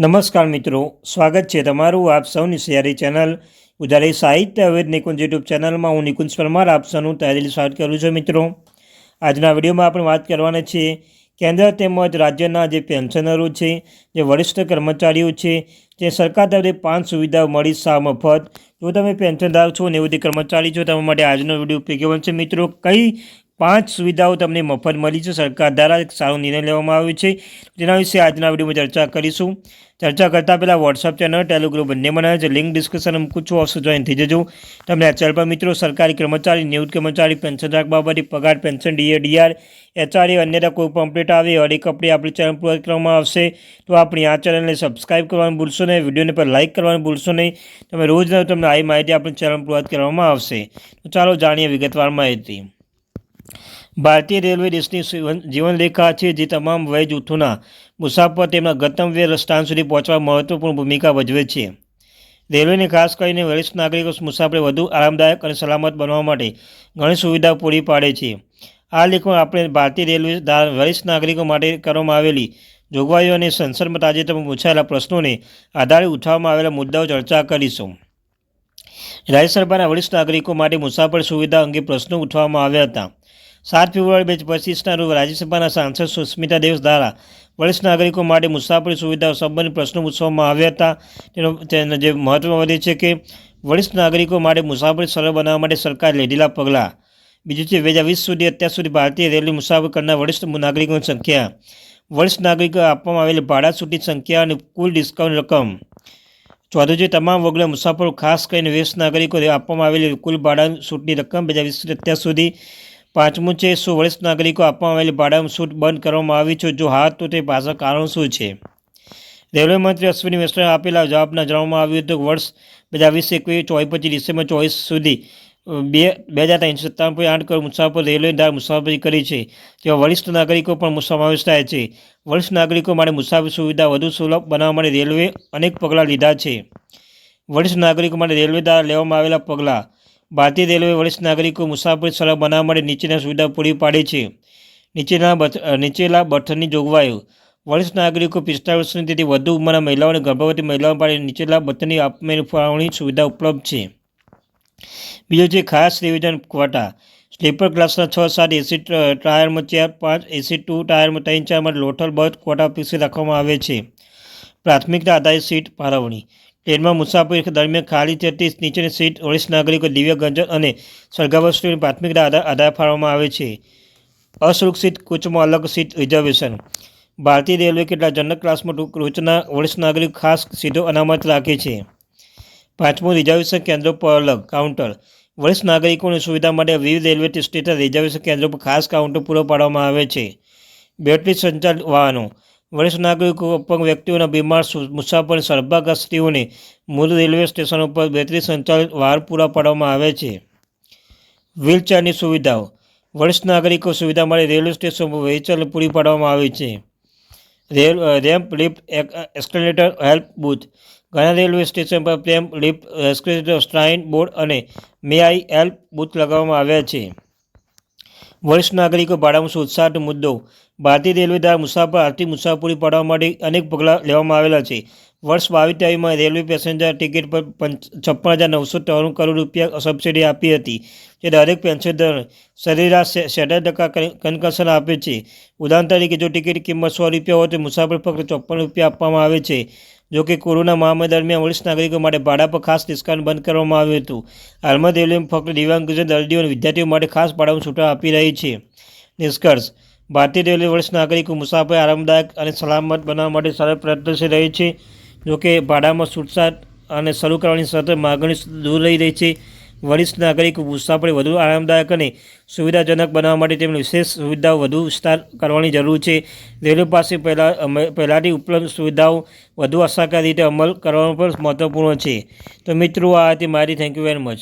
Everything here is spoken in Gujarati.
નમસ્કાર મિત્રો, સ્વાગત છે તમારું આપ સૌની સિયારી ચેનલ ઉધારી સાહિત્ય અવેદ નિકુંજ યુટ્યુબ ચેનલમાં. હું નિકુંજ પરમાર, આપ સૌનું તહેદીલ સ્વાગત કરું છું મિત્રો. આજના વિડીયોમાં આપણે વાત કરવાના છીએ કેન્દ્ર તેમજ રાજ્યના જે પેન્શનરો છે, જે વરિષ્ઠ કર્મચારીઓ છે, જે સરકાર તરફથી પાંચ સુવિધાઓ મળી સા મફત. જો તમે પેન્શનધારક છો નિવૃત્તિ કર્મચારી છો, તમારા માટે આજનો વીડિયો ઉપયોગી બનશે. મિત્રો, કઈ પાંચ સુવિધાઓ તમને મફત મળી છે. સરકાર દ્વારા એક સારો નિર્ણય લેવામાં આવ્યો છે. તેના વિશે આજના વિડીયોમાં ચર્ચા કરીશું. ચર્ચા કરતાં પહેલાં વોટ્સઅપ ચેનલ ટેલિગ્રુપ બંને બનાવે છે. લિંક ડિસ્કશન મૂકું છું. અવશ્ય જોઈન થઈ જજો. તમને આ ચેનલ પર મિત્રો સરકારી કર્મચારી, નિવૃત્ત કર્મચારી પેન્શન રાખ બાબતે પગાર પેન્શન ડીએ ડીઆર એચઆરએ અન્યતા કોઈ પણ અપડેટ આવે હરેક અપડેટ આપણી ચેનલ પર કરવામાં આવશે. તો આપણી આ ચેનલને સબસ્ક્રાઇબ કરવાનું ભૂલશો નહીં. વિડીયોને પર લાઇક કરવાનું ભૂલશો નહીં. તમે રોજ તમને આવી માહિતી આપણી ચેનલ પર કરવામાં આવશે. તો ચાલો જાણીએ વિગતવાર માહિતી. ભારતીય રેલવે દેશની જીવનરેખા છે જે તમામ વય જૂથોના મુસાફર તેમના ગંતવ્ય સ્થાન સુધી પહોંચવા મહત્વપૂર્ણ ભૂમિકા ભજવે છે. રેલવેને ખાસ કરીને વરિષ્ઠ નાગરિકો મુસાફરી વધુ આરામદાયક અને સલામત બનવા માટે ઘણી સુવિધાઓ પૂરી પાડે છે. આ લેખમાં આપણે ભારતીય રેલવે વરિષ્ઠ નાગરિકો માટે કરવામાં આવેલી જોગવાઈઓ અને સંસદમાં તાજેતરમાં પૂછાયેલા પ્રશ્નોને આધારે ઉઠાવવામાં આવેલા મુદ્દાઓ ચર્ચા કરીશું. રાજ્ય સરકારના વરિષ્ઠ નાગરિકો માટે મુસાફર સુવિધા અંગે પ્રશ્નો ઉઠાવવામાં આવ્યા હતા. સાત ફેબ્રુઆરી બે હજાર પચીસના રોજ રાજ્યસભાના સાંસદ સુસ્મિતા દેવ દ્વારા વરિષ્ઠ નાગરિકો માટે મુસાફરી સુવિધાઓ સંબંધિત પ્રશ્નો પૂછવામાં આવ્યા હતા. તેનો જે મહત્વ વધે છે કે વરિષ્ઠ નાગરિકો માટે મુસાફરી સરળ બનાવવા માટે સરકારે લીધેલા પગલાં. બીજું છે બે હજાર વીસ સુધી અત્યાર સુધી ભારતીય રેલવે મુસાફરી કરનાર વરિષ્ઠ નાગરિકોની સંખ્યા. વરિષ્ઠ નાગરિકો આપવામાં આવેલી ભાડા છૂટની સંખ્યા અને કુલ ડિસ્કાઉન્ટ રકમ. ચોથું છે તમામ વગેરે મુસાફરો, ખાસ કરીને વેસ્ટ નાગરિકો આપવામાં આવેલી કુલ ભાડા છૂટની રકમ બે હજાર વીસ અત્યાર સુધી પાંચમું છે શું વરિષ્ઠ નાગરિકો આપવામાં આવેલી ભાડામાં છૂટ બંધ કરવામાં આવી છે. જો હા તો તે પાછળ કારણ શું છે? રેલવે મંત્રી અશ્વિની વૈષ્ણવે આપેલા જવાબના જણાવવામાં આવ્યું હતું કે વર્ષ બે હજાર વીસ એકવીસ ચોવીસ પચીસ ડિસેમ્બર ચોવીસ સુધી બે બે હજાર ત્રણસો સત્તાવન પોઈન્ટ આઠ કરોડ મુસાફર રેલવે દ્વારા મુસાફરી કરી છે. તેમાં વરિષ્ઠ નાગરિકો પણ સમાવેશ થાય છે. વરિષ્ઠ નાગરિકો માટે મુસાફરી સુવિધા વધુ સુલભ બનાવવા માટે રેલવે અનેક પગલાં લીધા છે. વરિષ્ઠ નાગરિકો માટે રેલવે દ્વારા લેવામાં આવેલા પગલાં ભારતીય રેલવે વરિષ્ઠ નાગરિકો મુસાફરી સરળ બનાવવા માટે નીચેના સુવિધા પૂરી પાડે છે. નીચેના નીચેલા બથનની જોગવાઈઓ. વરિષ્ઠ નાગરિકો પિસ્તાળીસ વર્ષની તેથી વધુ ઉંમરના મહિલાઓ અને ગર્ભવતી મહિલાઓ માટે નીચેલા બથની આપમેળ ફાળવણી સુવિધા ઉપલબ્ધ છે. બીજો છે, ખાસ રિવિઝન ક્વાટા સ્લીપર ક્લાસના છ, સાત એસી ટાયરમાં ચાર, પાંચ એસી ટુ, ટાયરમાં ત્રણ ચારમાં લોથલ બર્થ ક્વાટા ફિક્સ રાખવામાં આવે છે. પ્રાથમિકતા આધારિત સીટ ફાળવણી. ટ્રેનમાં મુસાફરી દરમિયાન ખાલી થતી નીચેની સીટ વરિષ્ઠ નાગરિકો, દિવ્ય ગંજન અને સળગાવસ્તુની પ્રાથમિકતા આધાર આધાર ફાળવવામાં આવે છે. અસુરક્ષિત કોચમાં અલગ સીટ રિઝર્વેશન. ભારતીય રેલવે કેટલા જનરલ ક્લાસમાં ટોચના વરિષ્ઠ નાગરિક ખાસ સીધો અનામત રાખે છે. પાંચમું, રિઝર્વેશન કેન્દ્રો પર અલગ કાઉન્ટર. વરિષ્ઠ નાગરિકોની સુવિધા માટે વિવિધ રેલવે સ્ટેશન રિઝર્વેશન કેન્દ્રો પર ખાસ કાઉન્ટર પૂરો પાડવામાં આવે છે. બેટરી સંચાલિત વાહનો. વરિષ્ઠ નાગરિકો અપંગ વ્યક્તિઓના બીમાર મુસાફર સર્ભાગત સ્ત્રીઓને મૂળ રેલવે સ્ટેશન ઉપર બેટરી સંચાલિત વાહન પૂરા પાડવામાં આવે છે. વ્હીલચેરની સુવિધાઓ. વરિષ્ઠ નાગરિકો સુવિધા માટે રેલવે સ્ટેશન પર વ્હીલચેર પૂરી પાડવામાં આવે છે. Rail ramp lift escalator help booth. ઘણા રેલવે સ્ટેશન પર પ્રેમ લિફ્ટ, એસ્કેલેટર સ્ટ્રાઇન બોર્ડ અને મે આઈ હેલ્પ બૂથ લગાવવામાં આવ્યા છે. વરિષ્ઠ નાગરિકો ભાડામાં ઉત્સાહ મુદ્દો, ભારતીય રેલવે દ્વારા મુસાફર આર્થિક મુસાફરી પાડવા માટે અનેક પગલાં લેવામાં આવેલા છે. વર્ષ બાવીસ ત્રેવીસમાં રેલવે પેસેન્જર ટિકિટ પર છપ્પન હજાર નવસો ત્રણ કરોડ રૂપિયા સબસિડી આપી હતી, જે દરેક પેન્શનર સરેરાશ સેટર ટકા કન્કશન આપે છે. ઉદાહરણ તરીકે જો ટિકિટ કિંમત સો રૂપિયા હોય તો મુસાફર ફક્ત ચોપન રૂપિયા આપવામાં આવે છે. જો કે કોરોના મહામારી દરમિયાન વરિષ્ઠ નાગરિકો માટે ભાડા પર ખાસ ડિસ્કાઉન્ટ બંધ કરવામાં આવ્યું હતું. હાલમાં રેલવે ફક્ત દિવ્યાંગજન દર્દીઓ અને વિદ્યાર્થીઓ માટે ખાસ ભાડામાં છૂટા આપી રહી છે. નિષ્કર્ષ, ભારતીય રેલવે વરિષ્ઠ નાગરિકો મુસાફરી આરામદાયક અને સલામત બનાવવા માટે સરળ પ્રયત્નશીલ રહી છે. જોકે ભાડામાં છૂટછાટ અને શરૂ કરવાની સતત માગણી દૂર રહી રહી છે. વરિષ્ઠ નાગરિક મુસાફરી વધુ આરામદાયક અને સુવિધાજનક બનાવવા માટે તેમની વિશેષ સુવિધાઓ વધુ વિસ્તાર કરવાની જરૂર છે. રેલવે પાસે પહેલાં પહેલાંથી ઉપલબ્ધ સુવિધાઓ વધુ અસરકારી રીતે અમલ કરવાનો પણ મહત્વપૂર્ણ છે. તો મિત્રો, આ હતી મારી. Thank you very much